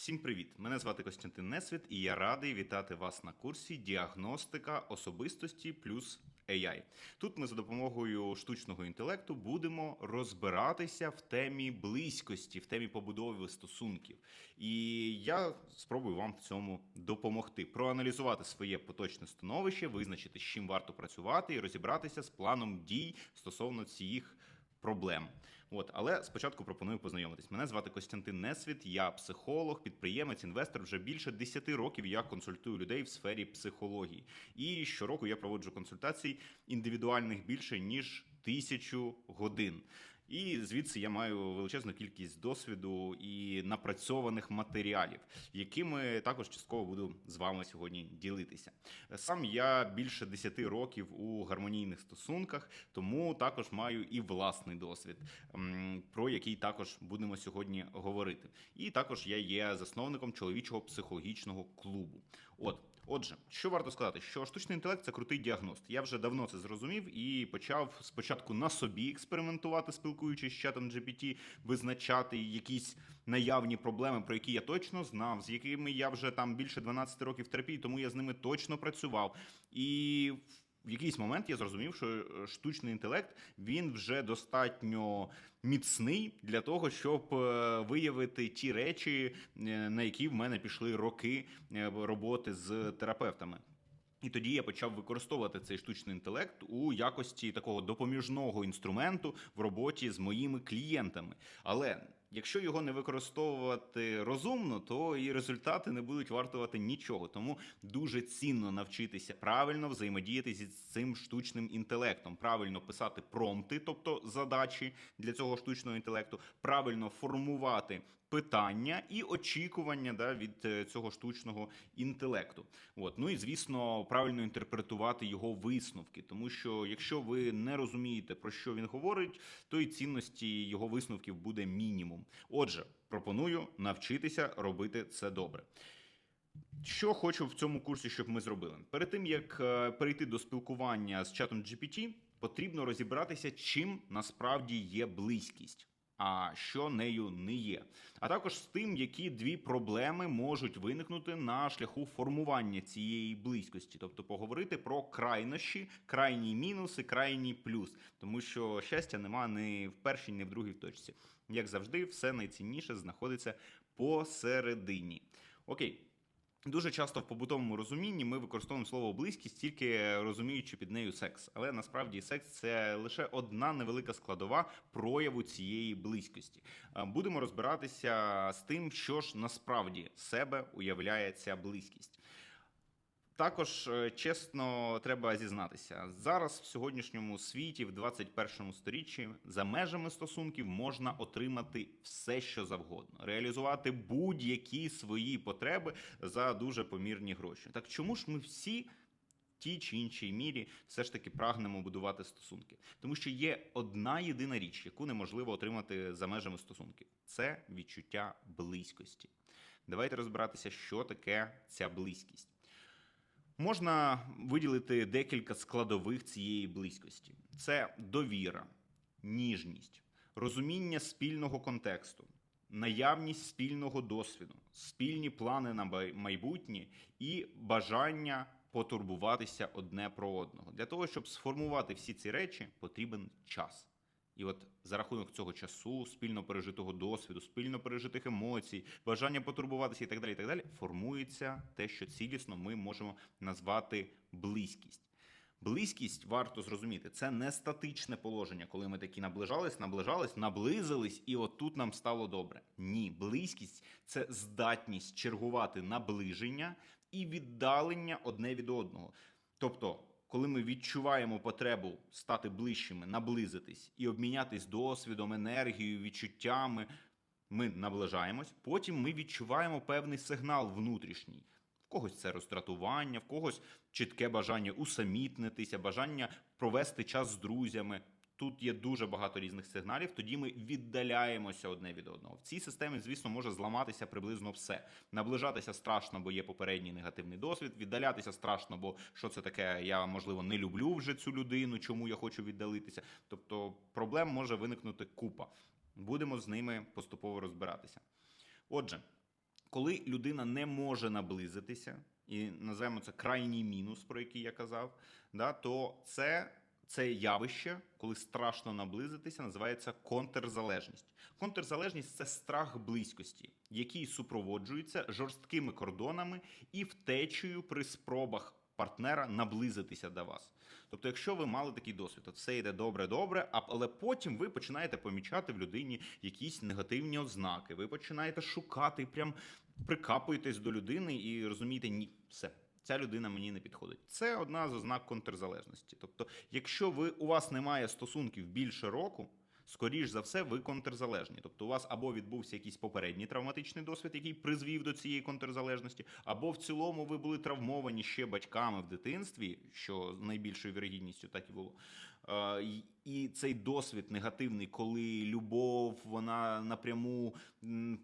Всім привіт! Мене звати Костянтин Несвіт, і я радий вітати вас на курсі Діагностика особистості плюс AI. Тут ми за допомогою штучного інтелекту будемо розбиратися в темі близькості, в темі побудови стосунків. І я спробую вам в цьому допомогти, проаналізувати своє поточне становище, визначити, з чим варто працювати, і розібратися з планом дій стосовно цих проблем. От, але спочатку пропоную познайомитись. Мене звати Костянтин Несвіт, я психолог, підприємець, інвестор. Вже більше 10 років я консультую людей в сфері психології. І щороку я проводжу консультацій індивідуальних більше ніж тисячу годин. І звідси я маю величезну кількість досвіду і напрацьованих матеріалів, якими також частково буду з вами сьогодні ділитися. Сам я більше 10 років у гармонійних стосунках, тому також маю і власний досвід, про який також будемо сьогодні говорити. І також я є засновником чоловічого психологічного клубу. От. Отже, що варто сказати, що штучний інтелект це крутий діагност. Я вже давно це зрозумів і почав спочатку на собі експериментувати, спілкуючись з чатом GPT, визначати якісь наявні проблеми, про які я точно знав, з якими я вже там більше 12 років терапії, тому я з ними точно працював. І в якийсь момент я зрозумів, що е, штучний інтелект він вже достатньо міцний для того, щоб е, виявити ті речі, е, на які в мене пішли роки роботи з терапевтами. І тоді я почав використовувати цей штучний інтелект у якості такого допоміжного інструменту в роботі з моїми клієнтами. Але якщо його не використовувати розумно, то і результати не будуть вартувати нічого. Тому дуже цінно навчитися правильно взаємодіяти зі цим штучним інтелектом, правильно писати промпти, тобто задачі для цього штучного інтелекту, правильно формувати питання і очікування да, від е, цього штучного інтелекту. От. Ну і звісно, правильно інтерпретувати його висновки, тому що якщо ви не розумієте, про що він говорить, то і цінності його висновків буде мінімум. Отже, пропоную навчитися робити це добре. Що хочу в цьому курсі, щоб ми зробили? Перед тим як е, перейти до спілкування з чатом GPT, потрібно розібратися, чим насправді є близькість. А що нею не є, а також з тим, які дві проблеми можуть виникнути на шляху формування цієї близькості, тобто поговорити про крайнощі, крайні мінуси, крайній плюс, тому що щастя нема ні в першій, ні в другій точці. Як завжди, все найцінніше знаходиться посередині. Окей. Дуже часто в побутовому розумінні ми використовуємо слово близькість, тільки розуміючи під нею секс. Але насправді секс це лише одна невелика складова прояву цієї близькості. Е, Будемо розбиратися з тим, що ж насправді себе уявляє ця близькість. Також е, чесно треба зізнатися, зараз в сьогоднішньому світі, в 21 сторіччі, за межами стосунків можна отримати все, що завгодно, реалізувати будь-які свої потреби за дуже помірні гроші. Так чому ж ми всі? в Тій чи іншій мірі все ж таки прагнемо будувати стосунки, тому що є одна єдина річ, яку неможливо отримати за межами стосунків це відчуття близькості. Давайте розбиратися, що таке ця близькість. Можна виділити декілька складових цієї близькості: це довіра, ніжність, розуміння спільного контексту, наявність спільного досвіду, спільні плани на майбутнє і бажання потурбуватися одне про одного. Для того, щоб сформувати всі ці речі, потрібен час. І от за рахунок цього часу, спільно пережитого досвіду, спільно пережитих емоцій, бажання потурбуватися і так далі, і так далі, формується те, що цілісно ми можемо назвати близькість. Близькість варто зрозуміти, це не статичне положення, коли ми такі наближались, наближались, наблизились, і от тут нам стало добре. Ні, близькість це здатність чергувати наближення і віддалення одне від одного. Тобто, коли ми відчуваємо потребу стати ближчими, наблизитись і обмінятись досвідом, енергією, відчуттями, ми наближаємось. Потім ми відчуваємо певний сигнал внутрішній. В когось це роздратування, в когось чітке бажання усамітнитися, бажання провести час з друзями. Тут є дуже багато різних сигналів. Тоді ми віддаляємося одне від одного. В цій системі, звісно, може зламатися приблизно все. Наближатися страшно, бо є попередній негативний досвід. Віддалятися страшно, бо що це таке? Я можливо не люблю вже цю людину, чому я хочу віддалитися. Тобто проблем може виникнути купа. Будемо з ними поступово розбиратися. Отже. Коли людина не може наблизитися, і називаємо це крайній мінус, про який я казав, да, то це, це явище, коли страшно наблизитися, називається контрзалежність. Контрзалежність це страх близькості, який супроводжується жорсткими кордонами і втечею при спробах партнера наблизитися до вас. Тобто, якщо ви мали такий досвід, от все йде добре, добре, а- але потім ви починаєте помічати в людині якісь негативні ознаки, ви починаєте шукати, прям прикапуєтесь до людини і розумієте, ні, все. Ця людина мені не підходить. Це одна з ознак контрзалежності. Тобто, якщо ви у вас немає стосунків більше року, скоріш за все, ви контрзалежні. Тобто, у вас або відбувся якийсь попередній травматичний досвід, який призвів до цієї контрзалежності, або в цілому ви були травмовані ще батьками в дитинстві, що з найбільшою вірогідністю так і було. Е, і- цей досвід негативний, коли любов вона напряму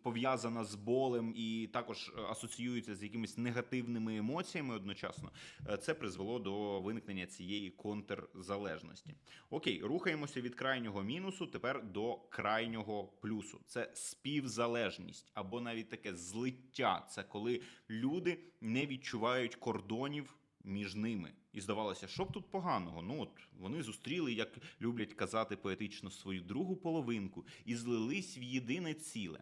пов'язана з болем і також е, асоціюється з якимись негативними емоціями одночасно, е, це призвело до виникнення цієї контрзалежності. Окей, рухаємося від крайнього мінусу тепер до крайнього плюсу. Це співзалежність або навіть таке злиття. Це коли люди не відчувають кордонів між ними. І здавалося, що б тут поганого? Ну от вони зустріли, як люблять казати поетично, свою другу половинку і злились в єдине ціле.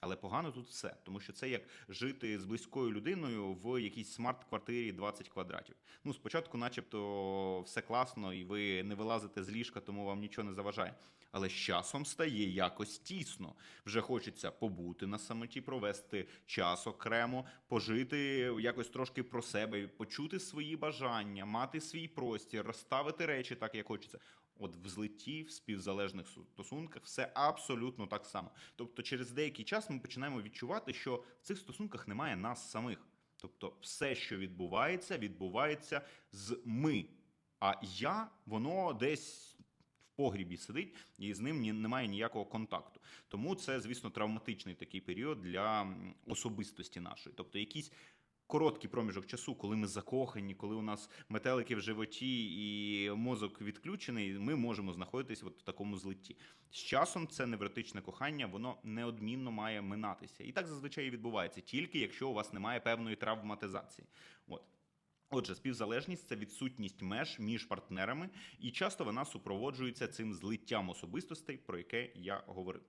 Але погано тут все, тому що це як жити з близькою людиною в якійсь смарт-квартирі 20 квадратів. Ну, спочатку, начебто, все класно, і ви не вилазите з ліжка, тому вам нічого не заважає. Але з часом стає якось тісно. Вже хочеться побути на самоті, провести час окремо, пожити якось трошки про себе, почути свої бажання, мати свій простір, розставити речі так, як хочеться. От в злитті, в співзалежних стосунках все абсолютно так само. Тобто, через деякий час ми починаємо відчувати, що в цих стосунках немає нас самих. Тобто, все, що відбувається, відбувається з ми. А я, воно десь погрібі сидить, і з ним немає ніякого контакту. Тому це, звісно, травматичний такий період для особистості нашої. Тобто, якісь короткий проміжок часу, коли ми закохані, коли у нас метелики в животі і мозок відключений, ми можемо знаходитися от в такому злитті. З часом це невротичне кохання, воно неодмінно має минатися. І так зазвичай і відбувається, тільки якщо у вас немає певної травматизації. От. Отже, співзалежність це відсутність меж між партнерами, і часто вона супроводжується цим злиттям особистостей, про яке я говорив.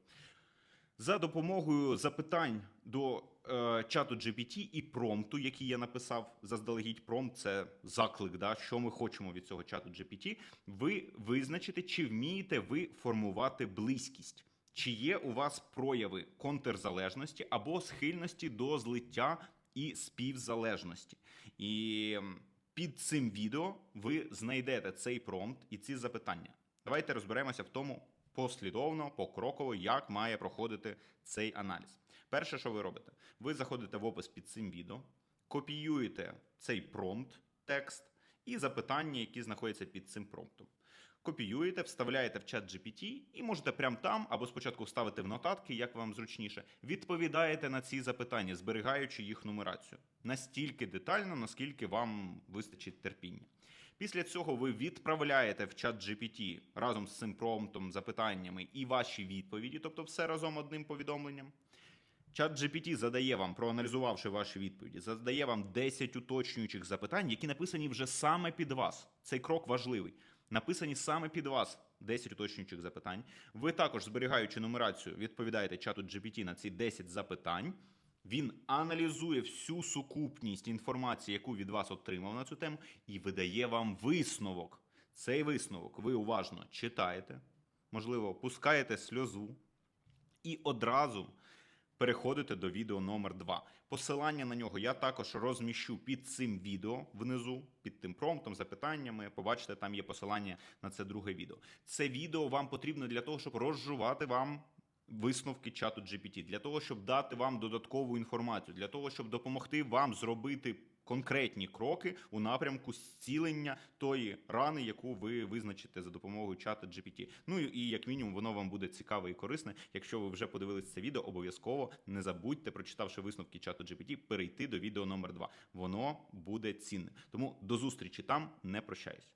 За допомогою запитань до е, чату GPT і промпту, який я написав заздалегідь, промпт це заклик, да, що ми хочемо від цього чату GPT, ви визначите, чи вмієте ви формувати близькість. Чи є у вас прояви контрзалежності або схильності до злиття і співзалежності? І під цим відео ви знайдете цей промпт і ці запитання. Давайте розберемося в тому послідовно, покроково, як має проходити цей аналіз. Перше, що ви робите, ви заходите в опис під цим відео, копіюєте цей промпт, текст і запитання, які знаходяться під цим промптом. Копіюєте, вставляєте в чат GPT і можете прямо там або спочатку вставити в нотатки, як вам зручніше. Відповідаєте на ці запитання, зберігаючи їх нумерацію настільки детально, наскільки вам вистачить терпіння. Після цього ви відправляєте в чат GPT разом з цим промптом, запитаннями і ваші відповіді, тобто все разом одним повідомленням. Чат GPT задає вам, проаналізувавши ваші відповіді, задає вам 10 уточнюючих запитань, які написані вже саме під вас. Цей крок важливий. Написані саме під вас 10 уточнюючих запитань. Ви також, зберігаючи нумерацію, відповідаєте чату GPT на ці 10 запитань. Він аналізує всю сукупність інформації, яку від вас отримав на цю тему, і видає вам висновок. Цей висновок ви уважно читаєте, можливо, пускаєте сльозу і одразу переходите до відео номер 2. Посилання на нього я також розміщу під цим відео внизу, під тим промптом, запитаннями. Побачите, там є посилання на це друге відео. Це відео вам потрібно для того, щоб розжувати вам висновки чату GPT, для того, щоб дати вам додаткову інформацію, для того, щоб допомогти вам зробити конкретні кроки у напрямку зцілення тої рани, яку ви визначите за допомогою чата GPT. Ну і як мінімум воно вам буде цікаве і корисне. Якщо ви вже подивилися це відео, обов'язково не забудьте, прочитавши висновки чату GPT, перейти до відео номер 2. Воно буде цінне. Тому до зустрічі там, не прощаюсь.